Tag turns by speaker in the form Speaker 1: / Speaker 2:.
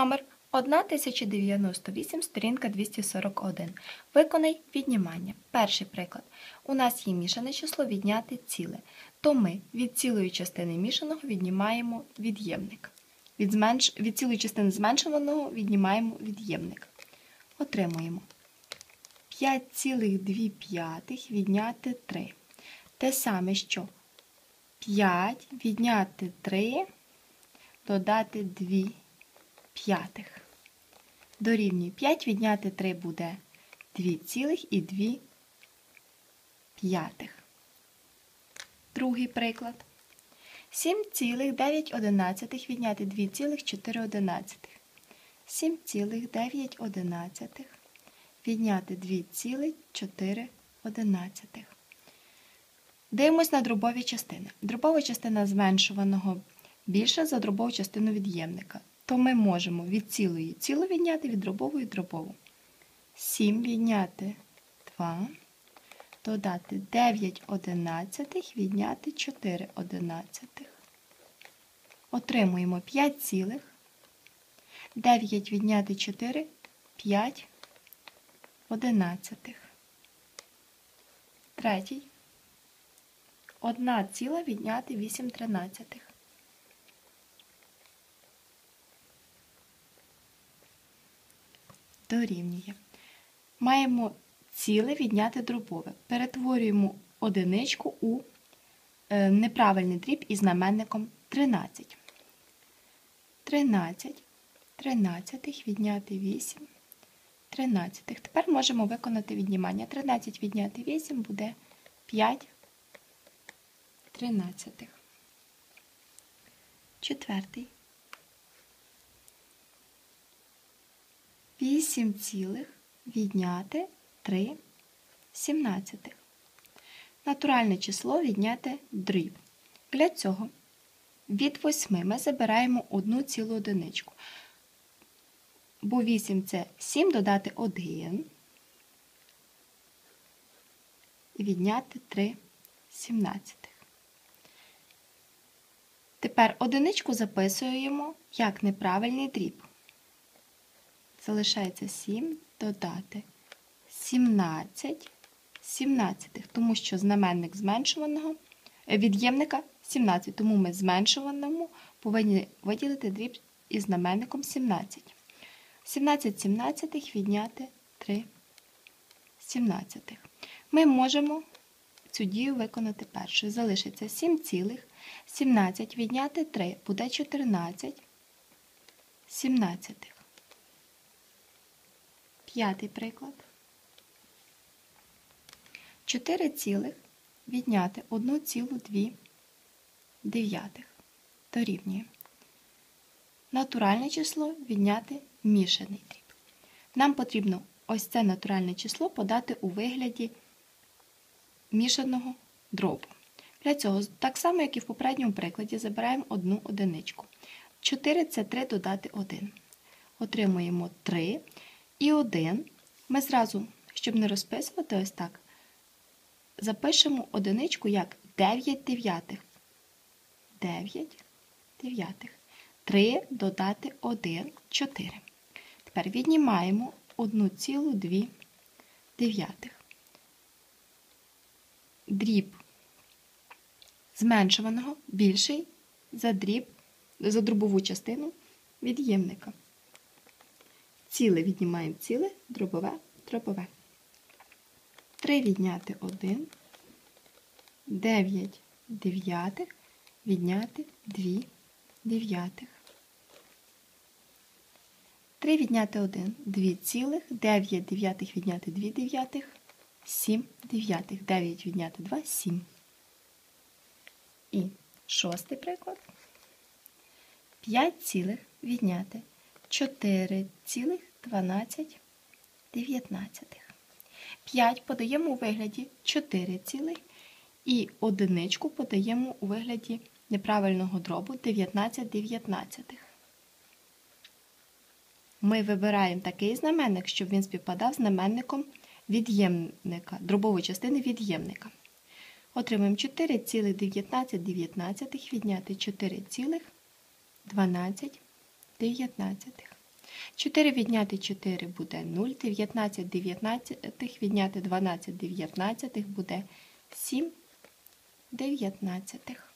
Speaker 1: Номер 1098, сторінка 241. Виконай віднімання. Перший приклад. У нас є мішане число відняти ціле. То ми від цілої частини мішаного віднімаємо від'ємник. Від, зменш... від цілої частини зменшуваного віднімаємо від'ємник. Отримуємо 5,2 відняти 3. Те саме, що 5 відняти 3, додати 2 п'ятих. Дорівнює 5 відняти 3 буде 2,2 п'ятих. Другий приклад. 7,9 відняти 2,4. 7,9 відняти 2,4. Дивимось на дробові частини. Дробова частина зменшуваного більша за дробову частину від'ємника. То ми можемо від цілої цілу відняти, від дробової дробову. 7 відняти 2, додати 9 одинадцятих, відняти 4 одинадцятих. Отримуємо 5 цілих. 9 відняти 4, 5 одинадцятих. Третій. 1 ціла відняти 8 тринадцятих. Дорівнює. Маємо ціле відняти дробове. Перетворюємо одиничку у е, неправильний дріб із знаменником 13. 13, 13 відняти 8, 13. Тепер можемо виконати віднімання. 13 відняти 8 буде 5 13. Четвертий. 8 цілих відняти 3 сімнадцятих. Натуральне число відняти дріб. Для цього від 8 ми забираємо одну цілу одиничку. Бо 8 це 7 додати 1 і відняти 3 сімнадцятих. Тепер одиничку записуємо як неправильний дріб. Залишається 7 додати 17 17, тому що знаменник зменшуваного е, від'ємника 17, тому ми зменшуваному повинні виділити дріб із знаменником 17. 17 17 відняти 3 17. Ми можемо цю дію виконати першою. Залишиться 7 цілих, 17 відняти 3 буде 14 17. П'ятий приклад. 4 цілих відняти 1,2 дев'ятих дорівнює. Натуральне число відняти мішаний дріб. Нам потрібно ось це натуральне число подати у вигляді мішаного дробу. Для цього, так само, як і в попередньому прикладі, забираємо одну одиничку. 4 це 3 додати 1. Отримуємо 3 і 1. Ми зразу, щоб не розписувати ось так, запишемо одиничку як 9 дев'ятих. 9 дев'ятих. 3 додати 1, 4. Тепер віднімаємо 1,2 дев'ятих. Дріб зменшуваного більший за дріб, за дробову частину від'ємника. Ціле віднімаємо ціле, дробове, дробове. 3 відняти 1, 9 дев'ятих, відняти 2 дев'ятих. 3 відняти 1, 2 цілих, 9 дев'ятих відняти 2 дев'ятих, 7 дев'ятих, 9 відняти 2, 7. І шостий приклад. 5 цілих відняти 4 цілих 12 дев'ятнадцятих. 5 подаємо у вигляді 4 цілих і одиничку подаємо у вигляді неправильного дробу 19 дев'ятнадцятих. Ми вибираємо такий знаменник, щоб він співпадав з знаменником від'ємника, дробової частини від'ємника. Отримаємо 4,19 відняти 4,12 дев'ятнадцятих. 4 відняти 4 буде 0, 19 дев'ятнадцятих відняти 12 дев'ятнадцятих буде 7 дев'ятнадцятих.